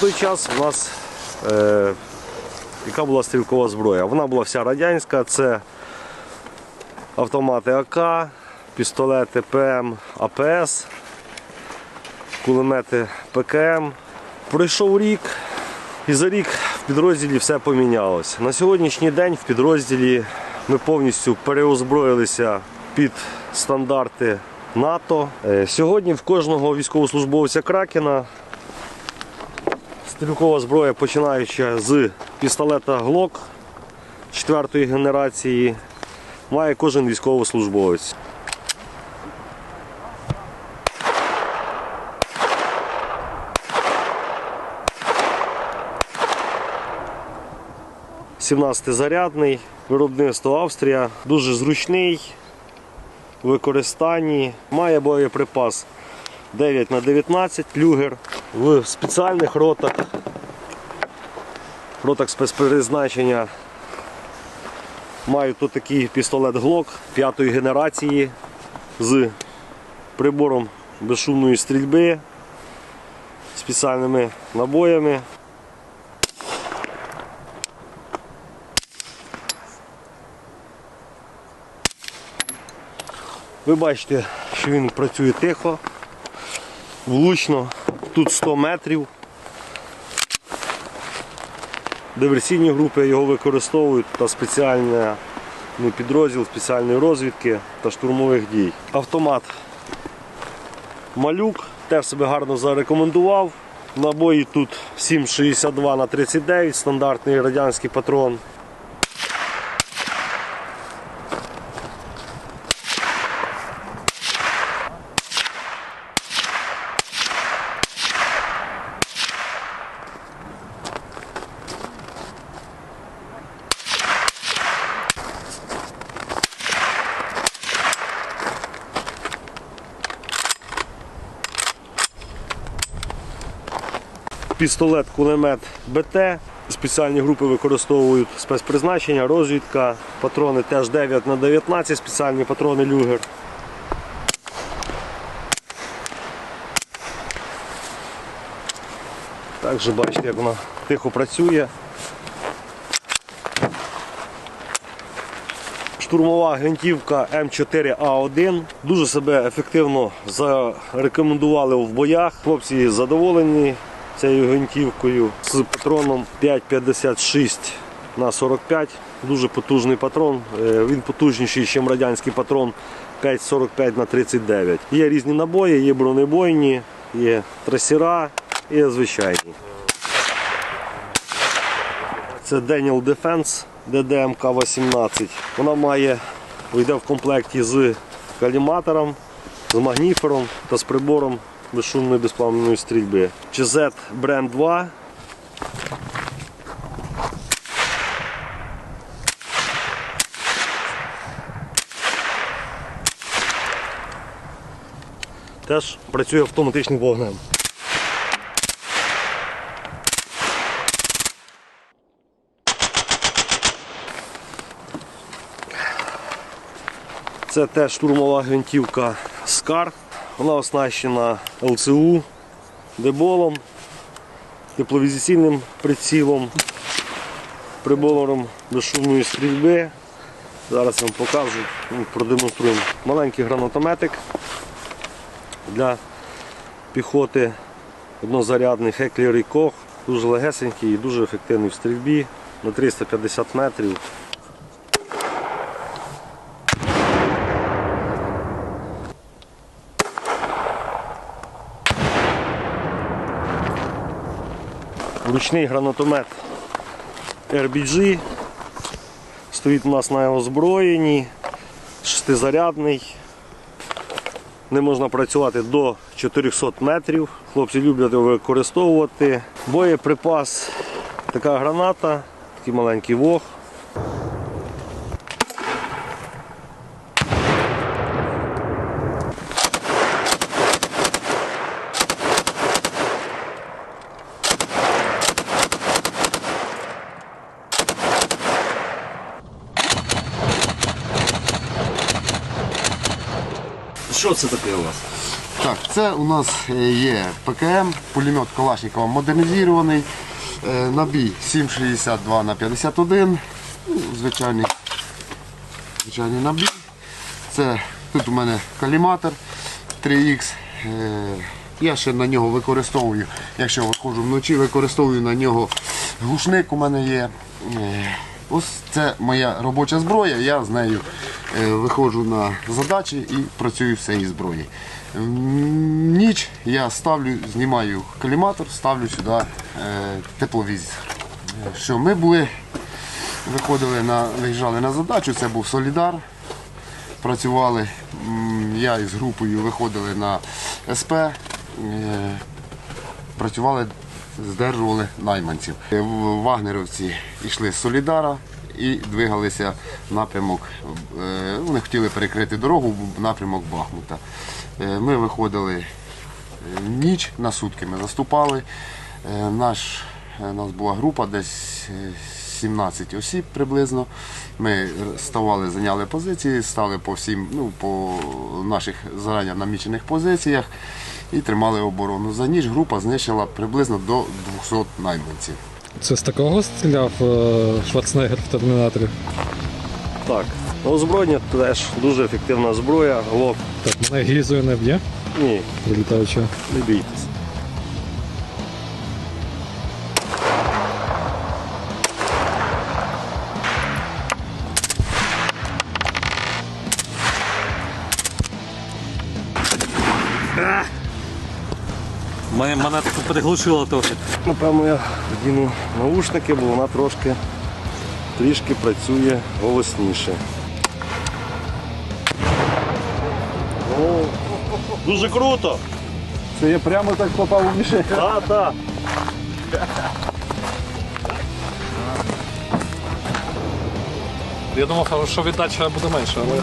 Той час у нас е, яка була стрілкова зброя? Вона була вся радянська, це автомати АК, пістолети ПМ, АПС, кулемети ПКМ. Пройшов рік, і за рік в підрозділі все помінялось. На сьогоднішній день в підрозділі ми повністю переозброїлися під стандарти НАТО. Е, Сьогодні в кожного військовослужбовця Кракена стрілкова зброя, починаючи з пістолета Глок 4 генерації, має кожен військовослужбовець. – 17-зарядний, виробництво Австрія, дуже зручний в використанні, має боєприпас 9 на 19 люгер в спеціальних ротах, ротах спецпризначення. Маю тут такий пістолет Glock 5 генерації з прибором безшумної стрільби, спеціальними набоями. Ви бачите, що він працює тихо, влучно, тут 100 метрів. Диверсійні групи його використовують та спеціальний ну, підрозділ спеціальної розвідки та штурмових дій. Автомат малюк теж себе гарно зарекомендував. Набої тут 7,62 на 39, стандартний радянський патрон. Пістолет, кулемет БТ. Спеціальні групи використовують спецпризначення, розвідка, патрони теж 9 на 19 спеціальні патрони люгер. Також бачите, як вона тихо працює. Штурмова гвинтівка М4А1 дуже себе ефективно зарекомендували в боях. Хлопці задоволені цією гвинтівкою з патроном 5,56 на 45. Дуже потужний патрон. Е, Він потужніший, ніж радянський патрон 5,45 на 39. Є різні набої, є бронебойні, є трасера, є звичайні. Це Daniel Defense DDMK-18. Вона має, йде в комплекті з каліматором, з магніфером та з прибором безшумної безпламенної стрільби. GZ Brand 2. Теж працює автоматичним вогнем. Це теж штурмова гвинтівка Скар. Вона оснащена ЛЦУ, деболом, тепловізаційним прицілом, прибором безшумної стрільби. Зараз вам покажу, ну, продемонструємо. Маленький гранатометик для піхоти, однозарядний Heckler Koch, дуже легесенький і дуже ефективний в стрільбі на 350 метрів. Ручний гранатомет RBG. Стоїть у нас на озброєнні, шестизарядний. Не можна працювати до 400 метрів. Хлопці люблять його використовувати. Боєприпас, така граната, такий маленький вог. Що це таке у вас? Так, це у нас е, є ПКМ, пулемет Калашникова модернізований, е, набій 7,62 на 51, ну, звичайний, звичайний набій. Це, тут у мене каліматор 3Х. Е, Я ще на нього використовую, якщо виходжу вночі, використовую на нього глушник у мене є. Ось це моя робоча зброя, я з нею виходжу на задачі і працюю з цієї зброї. Ніч я ставлю, знімаю каліматор, ставлю сюди е, тепловізор. Е, Що ми були, виходили на, виїжджали на задачу, це був Солідар. Працювали, я із групою виходили на СП, е, працювали, здержували найманців. Е, Вагнерівці йшли з Солідара і двигалися напрямок. е, Вони хотіли перекрити дорогу в напрямок Бахмута. Е, Ми виходили е, в ніч на сутки ми заступали. Е, Наш, е, нас була група десь е, 17 осіб приблизно. Ми ставали, зайняли позиції, стали по всім, ну, по наших зарані намічених позиціях і тримали оборону. За ніч група знищила приблизно до 200 найманців. Це з такого стріляв е, Шварценеггер в термінаторі? Так, озброєння теж дуже ефективна зброя. Глок. Так, мене гізою не б'є, Ні, вилітаючи. не бійтесь. Мене, мене тут приглушило трохи. Напевно, я вдіну наушники, бо вона трошки трішки працює голосніше. О, дуже круто! Це я прямо так попав у мішень. Так, так. Я думав, що віддача буде менше, але